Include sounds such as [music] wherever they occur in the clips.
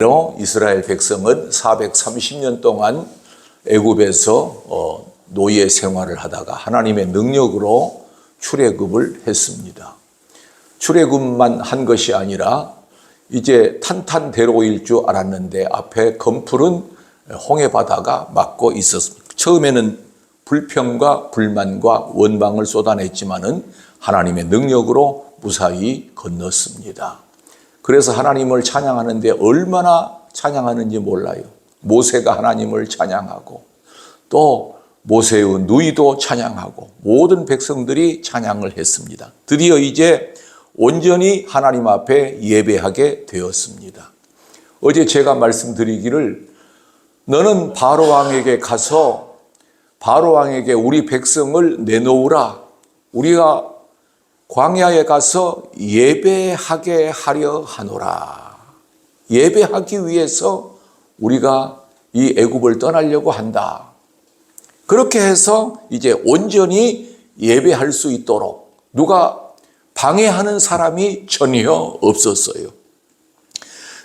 로 이스라엘 백성은 430년 동안 애굽에서 어, 노예 생활을 하다가 하나님의 능력으로 출애굽을 했습니다. 출애굽만 한 것이 아니라 이제 탄탄대로일 줄 알았는데 앞에 검풀은 홍해 바다가 막고 있었습니다. 처음에는 불평과 불만과 원망을 쏟아냈지만은 하나님의 능력으로 무사히 건넜습니다. 그래서 하나님을 찬양하는데 얼마나 찬양하는지 몰라요. 모세가 하나님을 찬양하고 또 모세의 누이도 찬양하고 모든 백성들이 찬양을 했습니다. 드디어 이제 온전히 하나님 앞에 예배하게 되었습니다. 어제 제가 말씀드리기를 너는 바로 왕에게 가서 바로 왕에게 우리 백성을 내놓으라. 우리가 광야에 가서 예배하게 하려 하노라. 예배하기 위해서 우리가 이 애굽을 떠나려고 한다. 그렇게 해서 이제 온전히 예배할 수 있도록 누가 방해하는 사람이 전혀 없었어요.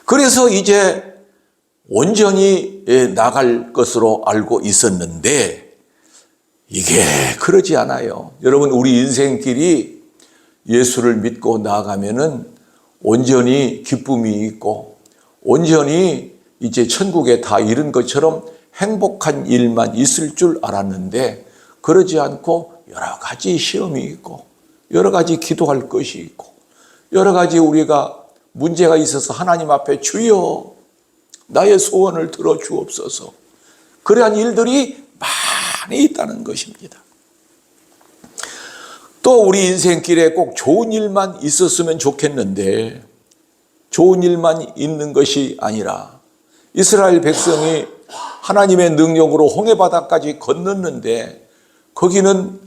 그래서 이제 온전히 나갈 것으로 알고 있었는데 이게 그러지 않아요. 여러분 우리 인생길이 예수를 믿고 나아가면은 온전히 기쁨이 있고 온전히 이제 천국에 다 이른 것처럼 행복한 일만 있을 줄 알았는데 그러지 않고 여러 가지 시험이 있고 여러 가지 기도할 것이 있고 여러 가지 우리가 문제가 있어서 하나님 앞에 주여 나의 소원을 들어 주옵소서 그러한 일들이 많이 있다는 것입니다. 또 우리 인생길에 꼭 좋은 일만 있었으면 좋겠는데 좋은 일만 있는 것이 아니라 이스라엘 백성이 하나님의 능력으로 홍해 바다까지 건넜는데 거기는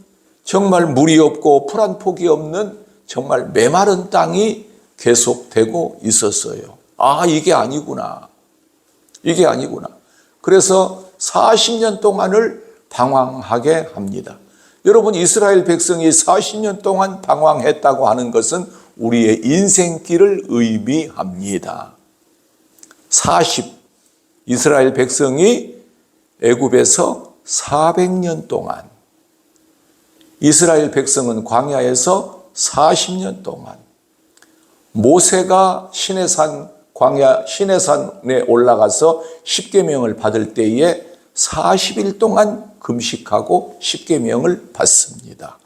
정말 물이 없고 풀 한 폭이 없는 정말 메마른 땅이 계속되고 있었어요. 아, 이게 아니구나. 이게 아니구나. 그래서 40년 동안을 방황하게 합니다. 여러분 이스라엘 백성이 40년 동안 방황했다고 하는 것은 우리의 인생길을 의미합니다. 40 이스라엘 백성이 애굽에서 400년 동안 이스라엘 백성은 광야에서 40년 동안 모세가 시내산 광야 시내산에 올라가서 십계명을 받을 때에 40일 동안 금식하고 십계명을 받습니다.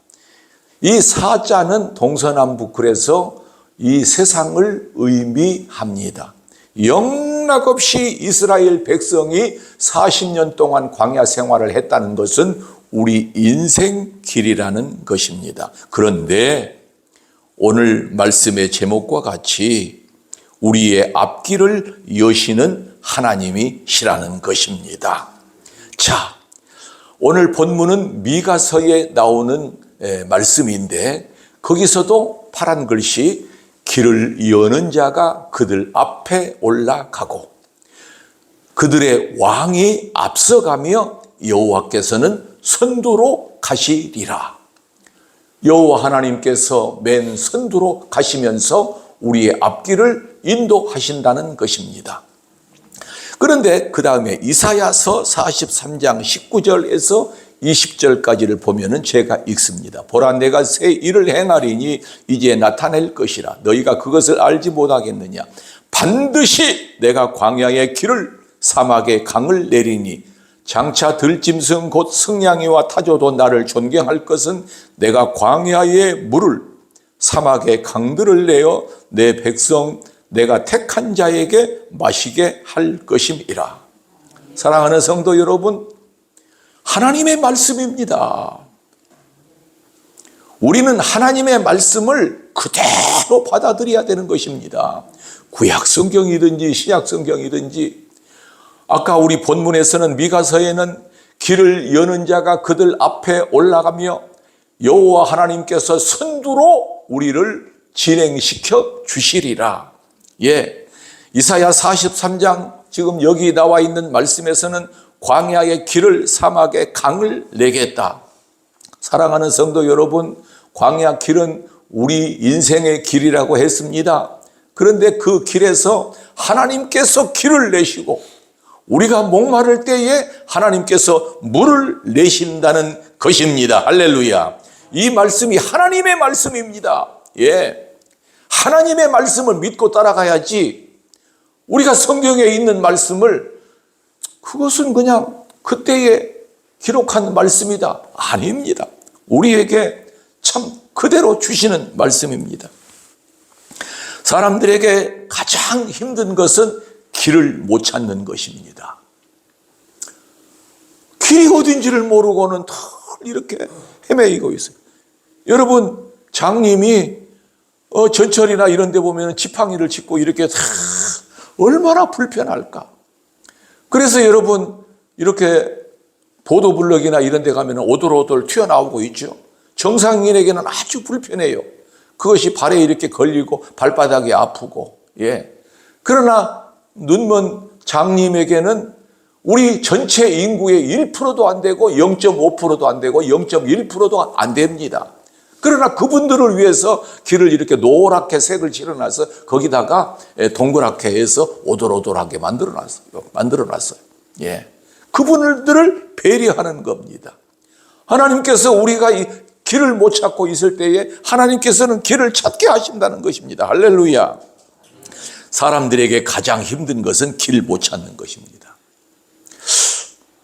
이 사자는 동서남북 그래서 이 세상을 의미합니다. 영락없이 이스라엘 백성이 40년 동안 광야 생활을 했다는 것은 우리 인생 길이라는 것입니다. 그런데 오늘 말씀의 제목과 같이 우리의 앞길을 여시는 하나님이시라는 것입니다. 자, 오늘 본문은 미가서에 나오는 말씀인데 거기서도 파란 글씨 길을 여는 자가 그들 앞에 올라가고 그들의 왕이 앞서가며 여호와께서는 선두로 가시리라. 여호와 하나님께서 맨 선두로 가시면서 우리의 앞길을 인도하신다는 것입니다. 그런데 그 다음에 이사야서 43장 19절에서 20절까지를 보면은 제가 읽습니다. 보라 내가 새 일을 행하리니 이제 나타낼 것이라 너희가 그것을 알지 못하겠느냐 반드시 내가 광야의 길을 사막의 강을 내리니 장차 들짐승 곧 승냥이와 타조도 나를 존경할 것은 내가 광야의 물을 사막의 강들을 내어 내 백성 내가 택한 자에게 마시게 할 것임이라. 사랑하는 성도 여러분, 하나님의 말씀입니다. 우리는 하나님의 말씀을 그대로 받아들여야 되는 것입니다. 구약 성경이든지 신약 성경이든지 아까 우리 본문에서는 미가서에는 길을 여는 자가 그들 앞에 올라가며 여호와 하나님께서 선두로 우리를 진행시켜 주시리라. 예. 이사야 43장 지금 여기 나와 있는 말씀에서는 광야의 길을 사막의 강을 내겠다. 사랑하는 성도 여러분, 광야 길은 우리 인생의 길이라고 했습니다. 그런데 그 길에서 하나님께서 길을 내시고 우리가 목마를 때에 하나님께서 물을 내신다는 것입니다. 할렐루야. 이 말씀이 하나님의 말씀입니다. 예. 하나님의 말씀을 믿고 따라가야지 우리가 성경에 있는 말씀을 그것은 그냥 그때에 기록한 말씀이다. 아닙니다. 우리에게 참 그대로 주시는 말씀입니다. 사람들에게 가장 힘든 것은 길을 못 찾는 것입니다. 길이 어딘지를 모르고는 다 이렇게 헤매이고 있어요. 여러분, 장님이 어, 전철이나 이런 데 보면 지팡이를 짚고 이렇게 다 얼마나 불편할까. 그래서 여러분, 이렇게 보도블럭이나 이런 데 가면 오돌오돌 튀어나오고 있죠. 정상인에게는 아주 불편해요. 그것이 발에 이렇게 걸리고 발바닥이 아프고, 예. 그러나 눈먼 장님에게는 우리 전체 인구의 1%도 안 되고 0.5%도 안 되고 0.1%도 안 됩니다. 그러나 그분들을 위해서 길을 이렇게 노랗게 색을 칠해놔서 거기다가 동그랗게 해서 오돌오돌하게 만들어놨어요. 만들어놨어요. 예. 그분들을 배려하는 겁니다. 하나님께서 우리가 이 길을 못 찾고 있을 때에 하나님께서는 길을 찾게 하신다는 것입니다. 할렐루야. 사람들에게 가장 힘든 것은 길 못 찾는 것입니다.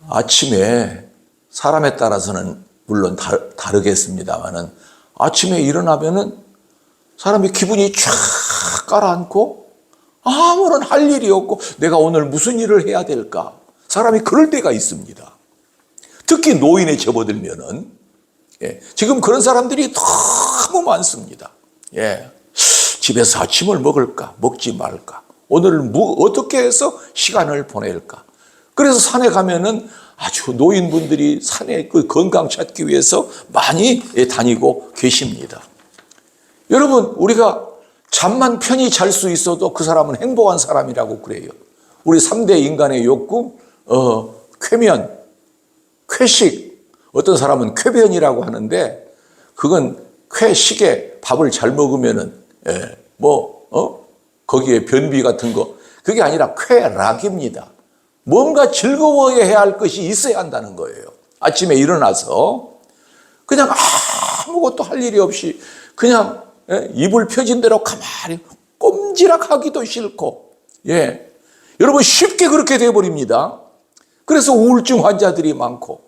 아침에 사람에 따라서는 물론 다르, 겠습니다만은 아침에 일어나면은 사람이 기분이 쫙 가라앉고 아무런 할 일이 없고 내가 오늘 무슨 일을 해야 될까? 사람이 그럴 때가 있습니다. 특히 노인에 접어들면은 예, 지금 그런 사람들이 너무 많습니다. 예, 집에서 아침을 먹을까 먹지 말까 오늘 뭐 어떻게 해서 시간을 보낼까 그래서 산에 가면은 아주 노인분들이 산에 그 건강 찾기 위해서 많이 다니고 계십니다. 여러분, 우리가 잠만 편히 잘 수 있어도 그 사람은 행복한 사람이라고 그래요. 우리 3대 인간의 욕구, 어, 쾌면, 쾌식, 어떤 사람은 쾌변이라고 하는데, 그건 쾌식에 밥을 잘 먹으면은, 예, 뭐, 어? 거기에 변비 같은 거, 그게 아니라 쾌락입니다. 뭔가 즐거워야 할 것이 있어야 한다는 거예요. 아침에 일어나서 그냥 아무것도 할 일이 없이 그냥 예, 이불 펴진 대로 가만히 꼼지락하기도 싫고, 예. 여러분 쉽게 그렇게 돼버립니다. 그래서 우울증 환자들이 많고,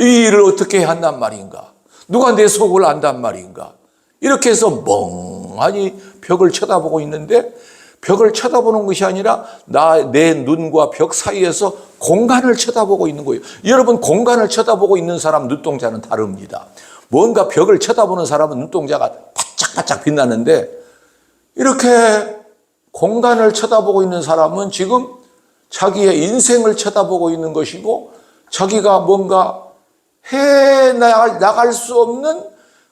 이 일을 어떻게 한단 말인가? 누가 내 속을 안단 말인가? 이렇게 해서 멍하니 벽을 쳐다보고 있는데 벽을 쳐다보는 것이 아니라 나 내 눈과 벽 사이에서 공간을 쳐다보고 있는 거예요. 여러분 공간을 쳐다보고 있는 사람 눈동자는 다릅니다. 뭔가 벽을 쳐다보는 사람은 눈동자가 바짝바짝 빛나는데 이렇게 공간을 쳐다보고 있는 사람은 지금 자기의 인생을 쳐다보고 있는 것이고 자기가 뭔가 해 나갈 수 없는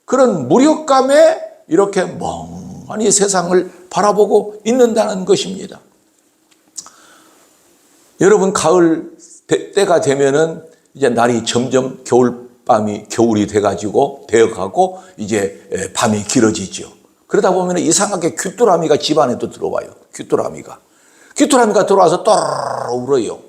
그런 무력감에 이렇게 멍하니 세상을 바라보고 있는다는 것입니다. 여러분 가을 때가 되면은 이제 날이 점점 겨울밤이 겨울이 돼가지고 되어가고 이제 밤이 길어지죠. 그러다 보면 이상하게 귀뚜라미가 집안에도 들어와요. 귀뚜라미가 귀뚜라미가 들어와서 떠르르 울어요.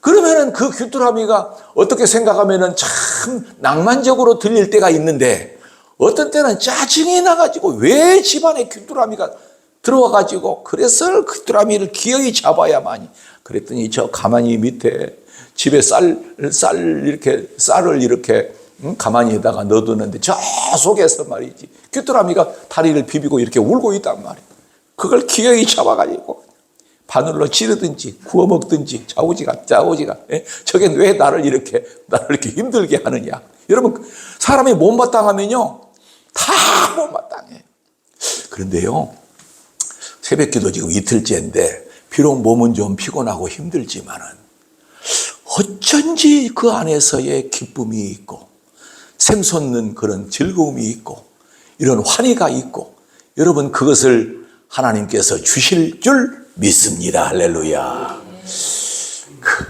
그러면은 그 귀뚜라미가 어떻게 생각하면은 참 낭만적으로 들릴 때가 있는데 어떤 때는 짜증이 나가지고 왜 집안에 귀뚜라미가 들어와 가지고 그래서 귀뚜라미를 기어이 잡아야만이 그랬더니 저 가만히 밑에 집에 쌀, 쌀 이렇게 쌀을 이렇게 응? 가만히에다가 넣어두는데 저 속에서 말이지 귀뚜라미가 다리를 비비고 이렇게 울고 있단 말이야. 그걸 기어이 잡아가지고 바늘로 찌르든지 구워 먹든지 자오지가 자오지가 예? 저게 왜 나를 이렇게 나를 이렇게 힘들게 하느냐? 여러분 사람이 못마땅하면요 다 못마땅해. 그런데요 새벽기도 지금 이틀째인데 비록 몸은 좀 피곤하고 힘들지만은 어쩐지 그 안에서의 기쁨이 있고 샘솟는 그런 즐거움이 있고 이런 환희가 있고 여러분 그것을 하나님께서 주실 줄 믿습니다. 할렐루야. 그,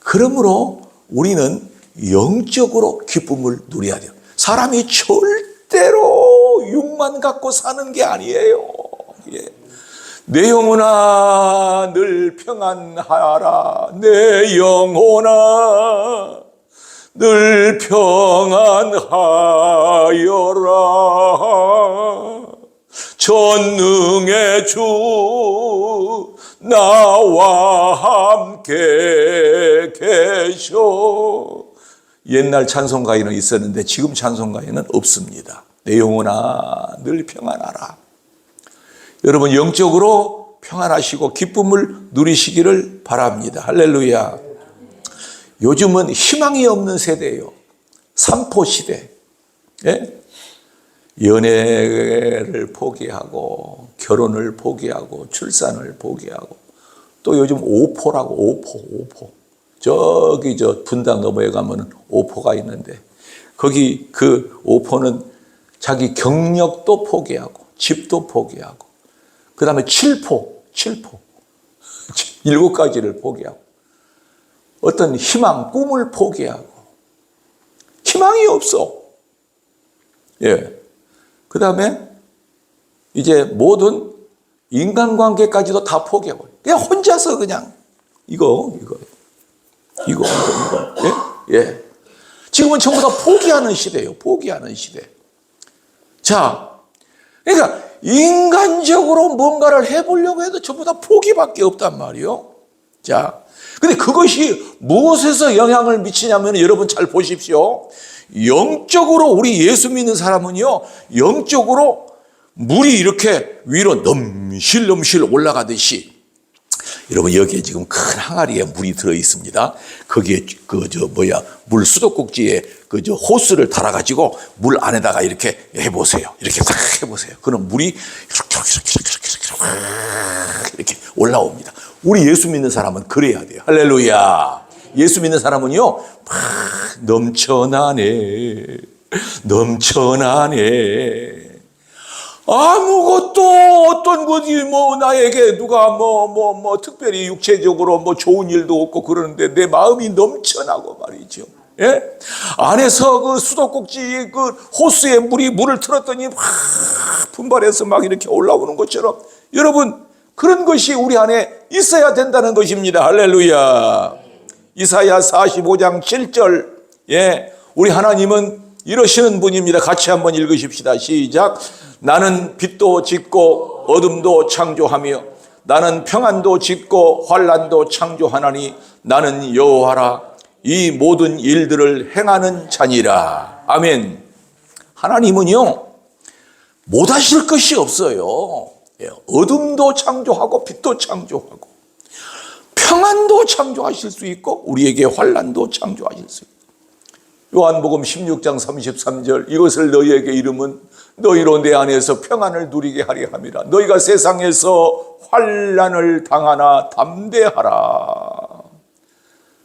그러므로 우리는 영적으로 기쁨을 누려야 돼요. 사람이 절대로 육만 갖고 사는 게 아니에요. 예. 내 영혼아 늘 평안하라. 내 영혼아 늘 평안하여라. 전능의 주 나와 함께 계셔. 옛날 찬송가에는 있었는데 지금 찬송가에는 없습니다. 내 영혼아 늘 평안하라 여러분 영적으로 평안하시고 기쁨을 누리시기를 바랍니다. 할렐루야. 요즘은 희망이 없는 세대예요. 삼포 시대. 예? 연애를 포기하고 결혼을 포기하고 출산을 포기하고 또 요즘 오포라고 오포 오포 저기 저 분당 넘어에 가면은 오포가 있는데 거기 그 오포는 자기 경력도 포기하고 집도 포기하고 그 다음에 칠포, 칠포. [laughs] 일곱 가지를 포기하고. 어떤 희망, 꿈을 포기하고. 희망이 없어. 예. 그 다음에 이제 모든 인간관계까지도 다 포기하고. 그냥 혼자서 그냥 이거, 이거, 이거, 이거, 이거. 예? 예. 지금은 전부 다 포기하는 시대예요. 포기하는 시대. 자, 그러니까 인간적으로 뭔가를 해보려고 해도 전부 다 포기밖에 없단 말이요. 자, 근데 그것이 무엇에서 영향을 미치냐면 여러분 잘 보십시오. 영적으로 우리 예수 믿는 사람은요, 영적으로 물이 이렇게 위로 넘실넘실 올라가듯이 여러분 여기에 지금 큰 항아리에 물이 들어 있습니다. 거기에 그 저 뭐야 물 수도꼭지에 그 저 호스를 달아 가지고 물 안에다가 이렇게 해 보세요. 이렇게 딱 해보세요. 그럼 물이 이렇게 이렇게 이렇게 이렇게 이렇게, 이렇게 올라옵니다. 우리 예수 믿는 사람은 그래야 돼요. 할렐루야. 예수 믿는 사람은요 막 넘쳐나네, 넘쳐나네. 아무것도 어떤 것이 뭐 나에게 누가 뭐뭐 뭐 특별히 육체적으로 뭐 좋은 일도 없고 그러는데 내 마음이 넘쳐나고 말이죠. 예? 안에서 그 수도꼭지 그 호수에 물이 물을 틀었더니 막 분발해서 막 이렇게 올라오는 것처럼 여러분 그런 것이 우리 안에 있어야 된다는 것입니다. 할렐루야. 이사야 45장 7절. 예. 우리 하나님은 이러시는 분입니다. 같이 한번 읽으십시다. 시작. 나는 빛도 짓고 어둠도 창조하며 나는 평안도 짓고 환란도 창조하나니 나는 여호와라 이 모든 일들을 행하는 자니라. 아멘. 하나님은요 못 하실 것이 없어요. 예, 어둠도 창조하고 빛도 창조하고 평안도 창조하실 수 있고 우리에게 환란도 창조하실 수 있고 요한복음 16장 33절 이것을 너희에게 이름은 너희로 내 안에서 평안을 누리게 하려 함이라. 너희가 세상에서 환란을 당하나 담대하라.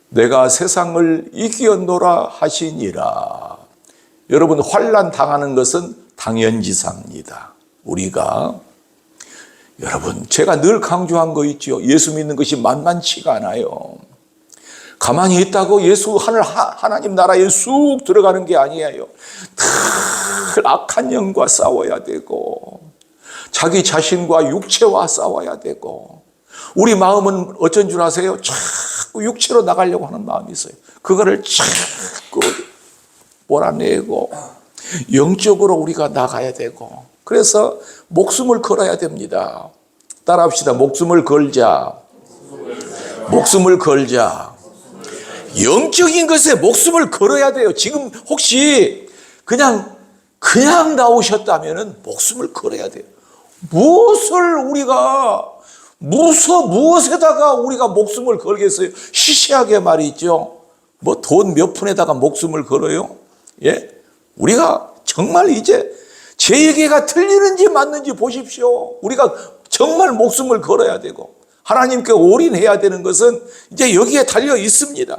내가 세상을 이기었노라 하시니라. 여러분 환란 당하는 것은 당연지사입니다. 우리가 여러분 제가 늘 강조한 거 있죠 예수 믿는 것이 만만치가 않아요 가만히 있다고 예수 하늘 하나님 나라에 쑥 들어가는 게 아니에요. 늘 악한 영과 싸워야 되고 자기 자신과 육체와 싸워야 되고 우리 마음은 어쩐 줄 아세요? 자꾸 육체로 나가려고 하는 마음이 있어요. 그거를 자꾸 몰아내고 영적으로 우리가 나가야 되고 그래서 목숨을 걸어야 됩니다. 따라합시다. 목숨을 걸자. 목숨을 걸자. 영적인 것에 목숨을 걸어야 돼요. 지금 혹시 그냥 그냥 나오셨다면 목숨을 걸어야 돼요. 무엇을 우리가 무엇 무엇에다가 우리가 목숨을 걸겠어요? 시시하게 말이죠. 뭐 돈 몇 푼에다가 목숨을 걸어요? 예? 우리가 정말 이제 제 얘기가 틀리는지 맞는지 보십시오. 우리가 정말 목숨을 걸어야 되고 하나님께 올인해야 되는 것은 이제 여기에 달려 있습니다.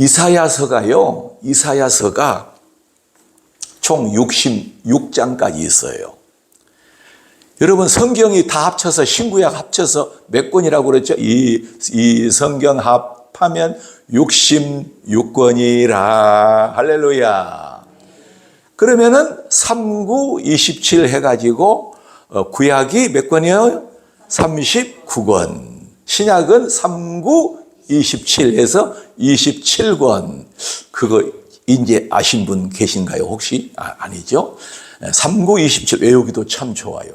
이사야서가요, 이사야서가 총 66장까지 있어요. 여러분, 성경이 다 합쳐서, 신구약 합쳐서 몇 권이라고 그랬죠? 이, 이 성경 합하면 66권이라. 할렐루야. 그러면은 39, 27 해가지고 어, 구약이 몇 권이에요? 39권. 신약은 39, 27에서 27권. 그거 이제 아신 분 계신가요? 혹시? 아, 아니죠? 39, 27 외우기도 참 좋아요.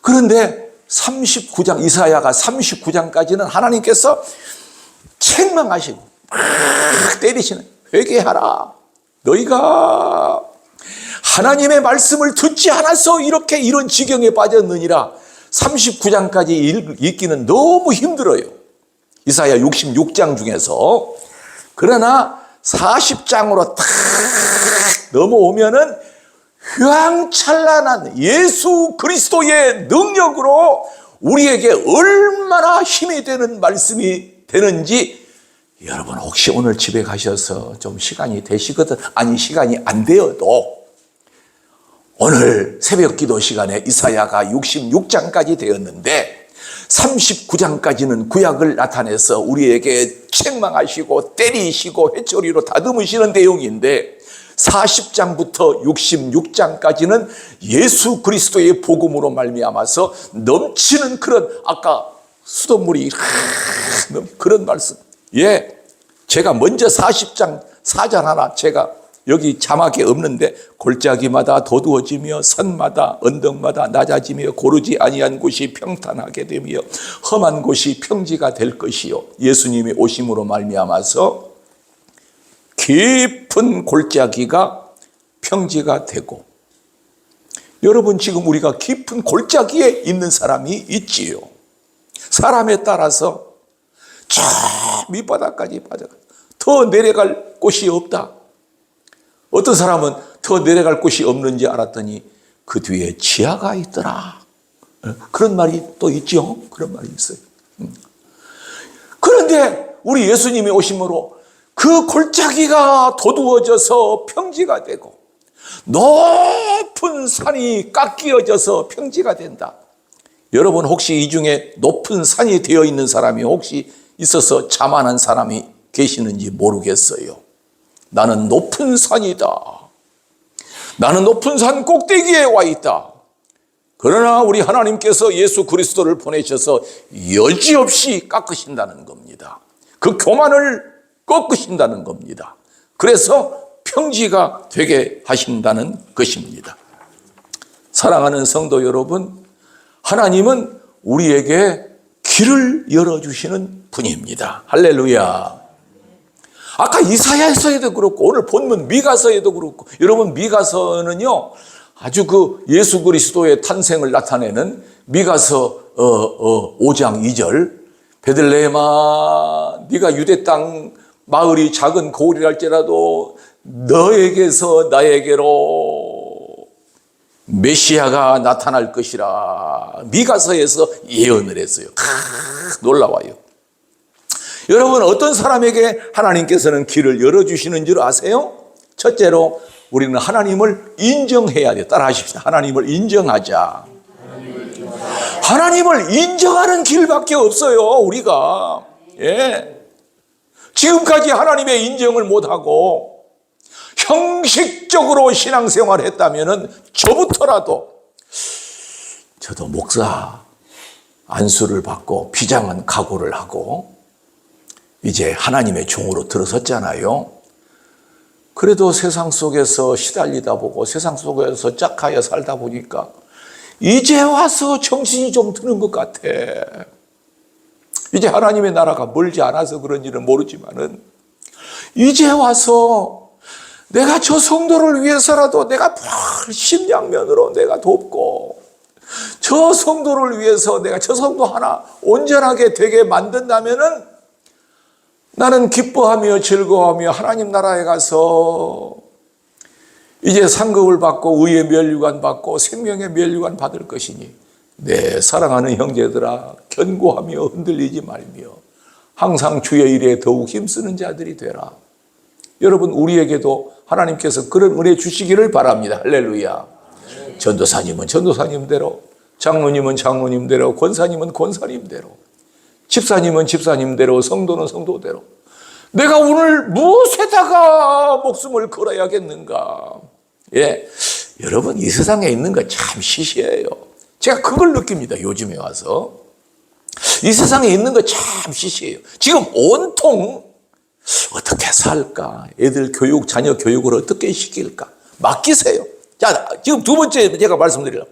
그런데 39장, 이사야가 39장까지는 하나님께서 책망하시고, 막 때리시는, 회개하라. 너희가 하나님의 말씀을 듣지 않아서 이렇게 이런 지경에 빠졌느니라. 39장까지 읽기는 너무 힘들어요. 이사야 66장 중에서. 그러나 40장으로 탁 넘어오면은 휘황찬란한 예수 그리스도의 능력으로 우리에게 얼마나 힘이 되는 말씀이 되는지 여러분 혹시 오늘 집에 가셔서 좀 시간이 되시거든 아니 시간이 안 되어도 오늘 새벽 기도 시간에 이사야가 66장까지 되었는데 39장까지는 구약을 나타내서 우리에게 책망하시고 때리시고 회초리로 다듬으시는 내용인데 40장부터 66장까지는 예수 그리스도의 복음으로 말미암아서 넘치는 그런 아까 수돗물이 그런 말씀. 예. 제가 먼저 40장 사전 하나 제가 여기 자막에 없는데 골짜기마다 도두어지며 산마다 언덕마다 낮아지며 고르지 아니한 곳이 평탄하게 되며 험한 곳이 평지가 될 것이요 예수님이 오심으로 말미암아서 깊은 골짜기가 평지가 되고 여러분 지금 우리가 깊은 골짜기에 있는 사람이 있지요. 사람에 따라서 저 밑바닥까지 빠져가 더 내려갈 곳이 없다. 어떤 사람은 더 내려갈 곳이 없는지 알았더니 그 뒤에 지하가 있더라. 그런 말이 또 있죠. 그런 말이 있어요. 음. 그런데 우리 예수님이 오심으로 그 골짜기가 도두어져서 평지가 되고 높은 산이 깎이어져서 평지가 된다. 여러분 혹시 이 중에 높은 산이 되어 있는 사람이 혹시 있어서 자만한 사람이 계시는지 모르겠어요. 나는 높은 산이다. 나는 높은 산 꼭대기에 와 있다. 그러나 우리 하나님께서 예수 그리스도를 보내셔서 여지없이 깎으신다는 겁니다. 그 교만을 꺾으신다는 겁니다. 그래서 평지가 되게 하신다는 것입니다. 사랑하는 성도 여러분, 하나님은 우리에게 길을 열어주시는 분입니다. 할렐루야. 아까 이사야서에도 그렇고 오늘 본문 미가서에도 그렇고 여러분 미가서는요 아주 그 예수 그리스도의 탄생을 나타내는 미가서 어, 어, 5장 2절 베들레헴아 네가 유대 땅 마을이 작은 고을이랄지라도 너에게서 나에게로 메시아가 나타날 것이라 미가서에서 예언을 했어요. 크, 놀라워요. 여러분 어떤 사람에게 하나님께서는 길을 열어주시는 줄 아세요? 첫째로 우리는 하나님을 인정해야 돼. 따라 하십시다. 하나님을 인정하자. 하나님을 인정하는 길밖에 없어요. 우리가 예. 지금까지 하나님의 인정을 못하고 형식적으로 신앙생활 했다면 저부터라도 저도 목사 안수를 받고 비장한 각오를 하고 이제 하나님의 종으로 들어섰잖아요. 그래도 세상 속에서 시달리다 보고 세상 속에서 짝하여 살다 보니까 이제 와서 정신이 좀 드는 것 같아. 이제 하나님의 나라가 멀지 않아서 그런지는 모르지만은 이제 와서 내가 저 성도를 위해서라도 내가 심양면으로 내가 돕고 저 성도를 위해서 내가 저 성도 하나 온전하게 되게 만든다면은 나는 기뻐하며 즐거워하며 하나님 나라에 가서 이제 상급을 받고 의의 멸류관 받고 생명의 멸류관 받을 것이니 내 사랑하는 형제들아 견고하며 흔들리지 말며 항상 주의 일에 더욱 힘쓰는 자들이 되라. 여러분 우리에게도 하나님께서 그런 은혜 주시기를 바랍니다. 할렐루야. 전도사님은 전도사님대로 장로님은 장로님대로 권사님은 권사님대로 집사님은 집사님대로 성도는 성도대로 내가 오늘 무엇에다가 목숨을 걸어야겠는가? 예. 여러분 이 세상에 있는 거 참 시시해요. 제가 그걸 느낍니다. 요즘에 와서. 이 세상에 있는 거 참 시시해요. 지금 온통 어떻게 살까? 애들 교육, 자녀 교육을 어떻게 시킬까? 맡기세요. 자, 지금 두 번째 제가 말씀드리려.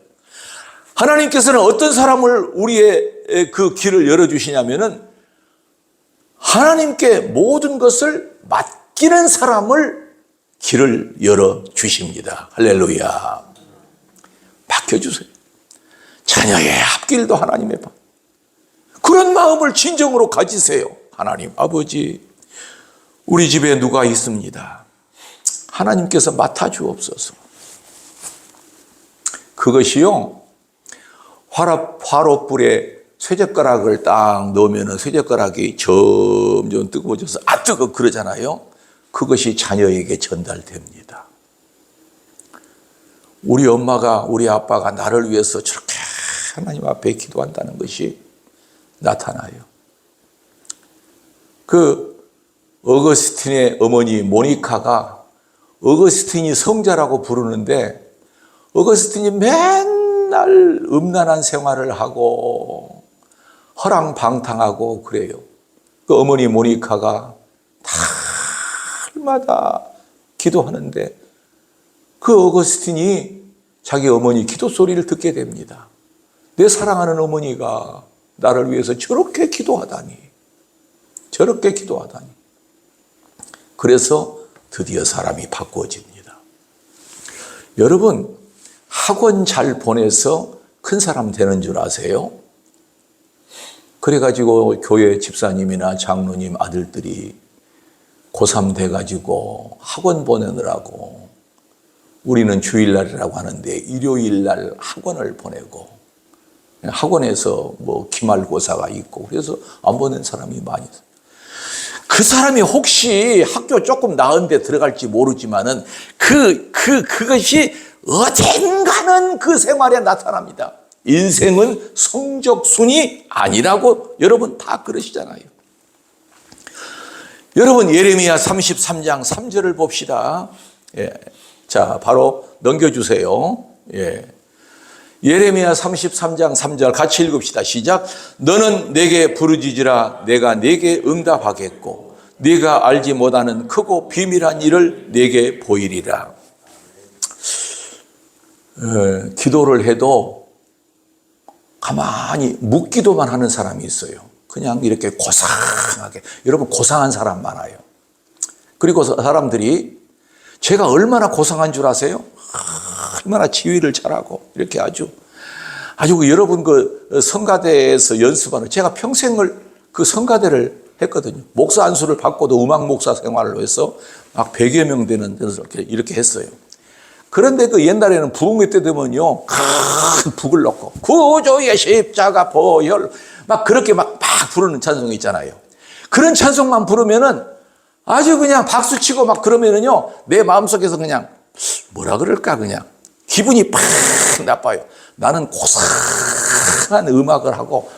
하나님께서는 어떤 사람을 우리의 그 길을 열어주시냐면은 하나님께 모든 것을 맡기는 사람을 길을 열어주십니다. 할렐루야. 맡겨주세요. 자녀의 앞길도 하나님의 방. 그런 마음을 진정으로 가지세요. 하나님 아버지, 우리 집에 누가 있습니다. 하나님께서 맡아주옵소서. 그것이요, 화로, 화로불에 쇠젓가락을 딱 넣으면 쇠젓가락이 점점 뜨거워져서 아 뜨거 그러잖아요. 그것이 자녀에게 전달됩니다. 우리 엄마가 우리 아빠가 나를 위해서 저렇게 하나님 앞에 기도한다는 것이 나타나요. 그 어거스틴의 어머니 모니카가 어거스틴이 성자라고 부르는데 어거스틴이 맨 날 음란한 생활을 하고 허랑방탕하고 그래요. 그 어머니 모니카가 날마다 기도하는데 그 어거스틴이 자기 어머니 기도 소리를 듣게 됩니다. 내 사랑하는 어머니가 나를 위해서 저렇게 기도하다니. 저렇게 기도하다니. 그래서 드디어 사람이 바꾸어집니다. 여러분, 학원 잘 보내서 큰 사람 되는 줄 아세요? 그래가지고 교회 집사님이나 장로님 아들들이 고3 돼가지고 학원 보내느라고 우리는 주일날이라고 하는데 일요일날 학원을 보내고 학원에서 뭐 기말고사가 있고 그래서 안 보낸 사람이 많이 있어요. 그 사람이 혹시 학교 조금 나은 데 들어갈지 모르지만은 그, 그, 그것이 어젠가는 그 생활에 나타납니다. 인생은 성적순이 아니라고 여러분 다 그러시잖아요. 여러분 예레미야 33장 3절을 봅시다. 예. 자, 바로 넘겨주세요. 예. 예레미야 33장 3절 같이 읽읍시다. 시작. 너는 내게 부르짖으라 내가 내게 응답하겠고 네가 알지 못하는 크고 비밀한 일을 내게 보이리라. 에, 기도를 해도 가만히 묵기도만 하는 사람이 있어요. 그냥 이렇게 고상하게. 여러분 고상한 사람 많아요. 그리고 사람들이 제가 얼마나 고상한 줄 아세요? 얼마나 지휘를 잘하고 이렇게 아주 아주 그 여러분 그 성가대에서 연습하는 제가 평생을 그 성가대를 했거든요. 목사 안수를 받고도 음악 목사 생활을 해서 막 100여 명 되는 데서 이렇게 했어요. 그런데 그 옛날에는 부흥회 때 되면요. 큰 북을 넣고 구조의 십자가 보혈 막 그렇게 막, 막 부르는 찬송이 있잖아요. 그런 찬송만 부르면은 아주 그냥 박수 치고 막 그러면은요. 내 마음속에서 그냥 뭐라 그럴까 그냥 기분이 팍 나빠요. 나는 고상한 음악을 하고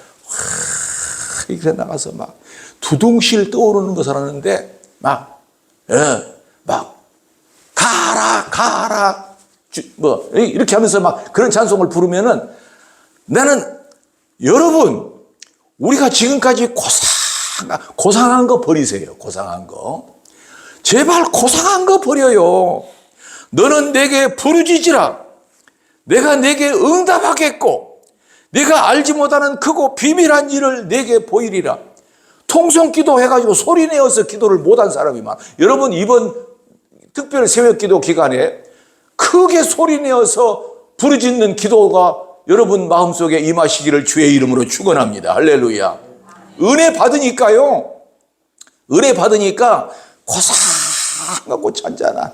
이렇게 나가서 막 두둥실 떠오르는 것을 하는데 막, 예, 막 가라 가라 주, 뭐 이렇게 하면서 막 그런 찬송을 부르면은 나는 여러분 우리가 지금까지 고상 고상한 거 버리세요. 고상한 거 제발 고상한 거 버려요. 너는 내게 부르짖으라. 내가 내게 응답하겠고, 내가 알지 못하는 크고 비밀한 일을 내게 보이리라. 통성 기도 해가지고 소리 내어서 기도를 못한 사람이 많아. 여러분, 이번 특별 새벽 기도 기간에 크게 소리 내어서 부르짖는 기도가 여러분 마음속에 임하시기를 주의 이름으로 축원합니다. 할렐루야. 은혜 받으니까요. 은혜 받으니까 고상하고 잔잔한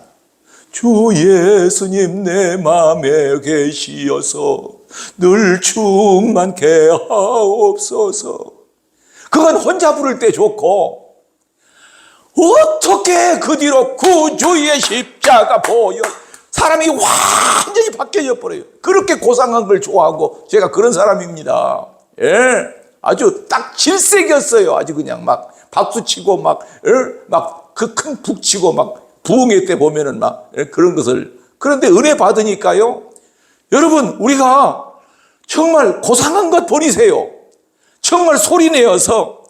주 예수님 내 마음에 계시어서 늘 충만케 하옵소서. 그건 혼자 부를 때 좋고 어떻게 그 뒤로 구주의 십자가 보여 사람이 완전히 바뀌어 버려요. 그렇게 고상한 걸 좋아하고 제가 그런 사람입니다. 예, 아주 딱 질색이었어요. 아주 그냥 막 박수 치고 막막 그 큰 북 치고 막 부흥회 때 보면은 막 그런 것을 그런데 은혜 받으니까요. 여러분 우리가 정말 고상한 것 버리세요. 정말 소리 내어서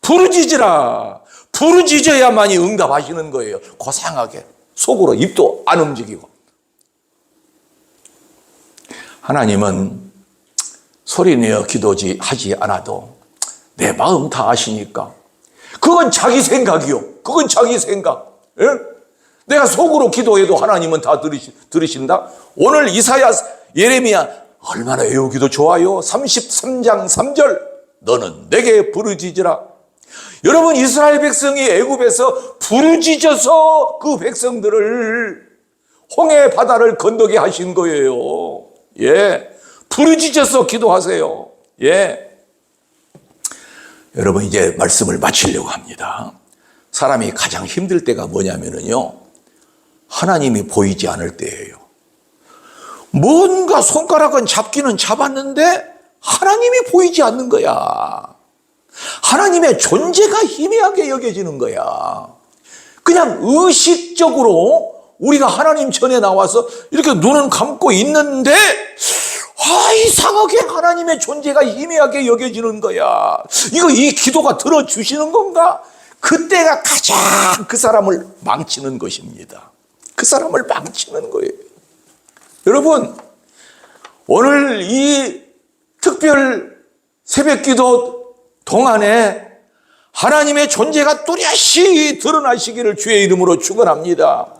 부르짖으라. 부르짖어야만이 응답하시는 거예요. 고상하게. 속으로 입도 안 움직이고. 하나님은 소리 내어 기도지 하지 않아도 내 마음 다 아시니까 그건 자기 생각이요. 그건 자기 생각. 예? 내가 속으로 기도해도 하나님은 다 들으시, 들으신다. 오늘 이사야 예레미야 얼마나 외우기도 좋아요. 33장 3절 너는 내게 부르짖으라. 여러분 이스라엘 백성이 애굽에서 부르짖어서 그 백성들을 홍해 바다를 건너게 하신 거예요. 예. 부르짖어서 기도하세요. 예. 여러분 이제 말씀을 마치려고 합니다. 사람이 가장 힘들 때가 뭐냐면요. 하나님이 보이지 않을 때예요. 뭔가 손가락은 잡기는 잡았는데 하나님이 보이지 않는 거야. 하나님의 존재가 희미하게 여겨지는 거야. 그냥 의식적으로 우리가 하나님 전에 나와서 이렇게 눈은 감고 있는데 아, 이상하게 하나님의 존재가 희미하게 여겨지는 거야. 이거 이 기도가 들어주시는 건가? 그때가 가장 그 사람을 망치는 것입니다. 그 사람을 망치는 거예요. 여러분, 오늘 이 특별 새벽 기도 동안에 하나님의 존재가 뚜렷이 드러나시기를 주의 이름으로 축원합니다.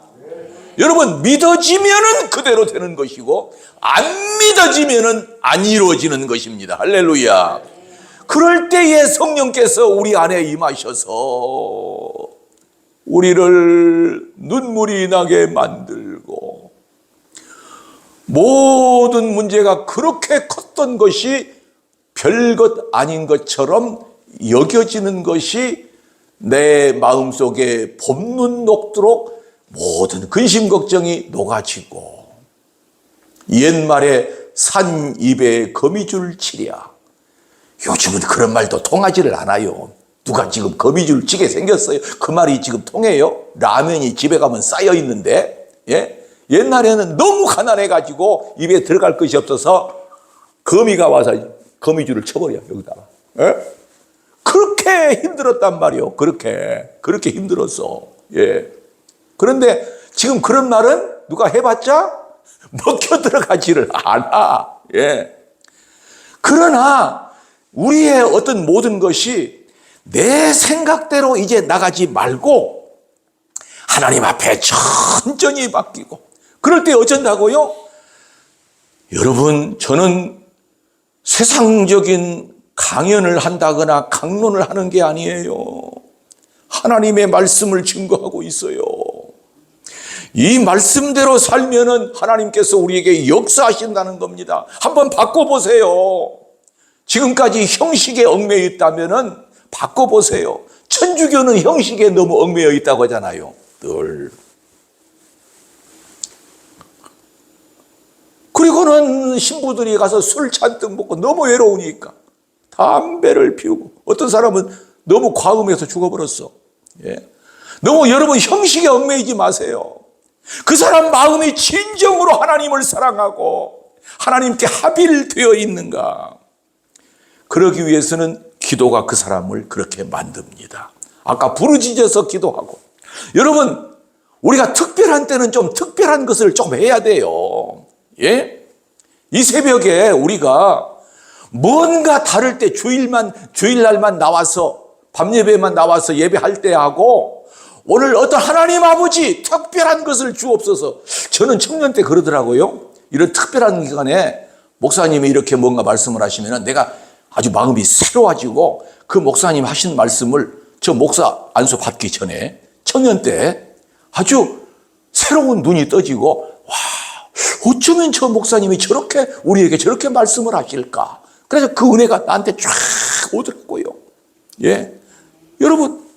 여러분 믿어지면은 그대로 되는 것이고 안 믿어지면은 안 이루어지는 것입니다. 할렐루야. 그럴 때에 성령께서 우리 안에 임하셔서 우리를 눈물이 나게 만들고 모든 문제가 그렇게 컸던 것이 별것 아닌 것처럼 여겨지는 것이 내 마음속에 봄눈 녹도록 모든 근심 걱정이 녹아지고 옛말에 산 입에 거미줄 치랴. 요즘은 그런 말도 통하지를 않아요. 누가 지금 거미줄 치게 생겼어요? 그 말이 지금 통해요? 라면이 집에 가면 쌓여 있는데 예? 옛날에는 너무 가난해 가지고 입에 들어갈 것이 없어서 거미가 와서 거미줄을 쳐버려 여기다가 예? 그렇게 힘들었단 말이요 그렇게. 그렇게 힘들었어. 예. 그런데 지금 그런 말은 누가 해봤자 먹혀 들어가지를 않아. 예. 그러나 우리의 어떤 모든 것이 내 생각대로 이제 나가지 말고 하나님 앞에 천천히 맡기고 그럴 때 어쩐다고요? 여러분, 저는 세상적인 강연을 한다거나 강론을 하는 게 아니에요. 하나님의 말씀을 증거하고 있어요. 이 말씀대로 살면은 하나님께서 우리에게 역사하신다는 겁니다. 한번 바꿔보세요. 지금까지 형식에 얽매여 있다면은 바꿔보세요. 천주교는 형식에 너무 얽매여 있다고 하잖아요. 늘. 그리고는 신부들이 가서 술 잔뜩 먹고 너무 외로우니까 담배를 피우고 어떤 사람은 너무 과음해서 죽어버렸어. 예. 너무 여러분 형식에 얽매이지 마세요. 그 사람 마음이 진정으로 하나님을 사랑하고 하나님께 합일되어 있는가? 그러기 위해서는 기도가 그 사람을 그렇게 만듭니다. 아까 부르짖어서 기도하고. 여러분, 우리가 특별한 때는 좀 특별한 것을 좀 해야 돼요. 예? 이 새벽에 우리가 뭔가 다를 때 주일만, 주일날만 나와서, 밤 예배만 나와서 예배할 때 하고, 오늘 어떤 하나님 아버지 특별한 것을 주옵소서. 저는 청년 때 그러더라고요. 이런 특별한 기간에 목사님이 이렇게 뭔가 말씀을 하시면 내가 아주 마음이 새로워지고 그 목사님 하신 말씀을 저 목사 안수 받기 전에 청년 때 아주 새로운 눈이 떠지고 와 어쩌면 저 목사님이 저렇게 우리에게 저렇게 말씀을 하실까 그래서 그 은혜가 나한테 쫙 오더라고요 예 여러분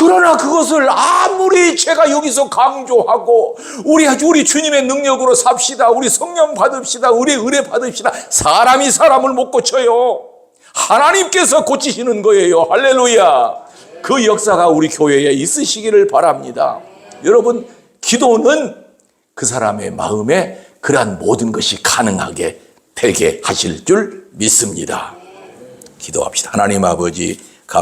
그러나 그것을 아무리 제가 여기서 강조하고 우리 우리 주님의 능력으로 삽시다. 우리 성령 받읍시다. 우리 은혜 받읍시다. 사람이 사람을 못 고쳐요. 하나님께서 고치시는 거예요. 할렐루야. 그 역사가 우리 교회에 있으시기를 바랍니다. 여러분, 기도는 그 사람의 마음에 그러한 모든 것이 가능하게 되게 하실 줄 믿습니다. 기도합시다. 하나님 아버지,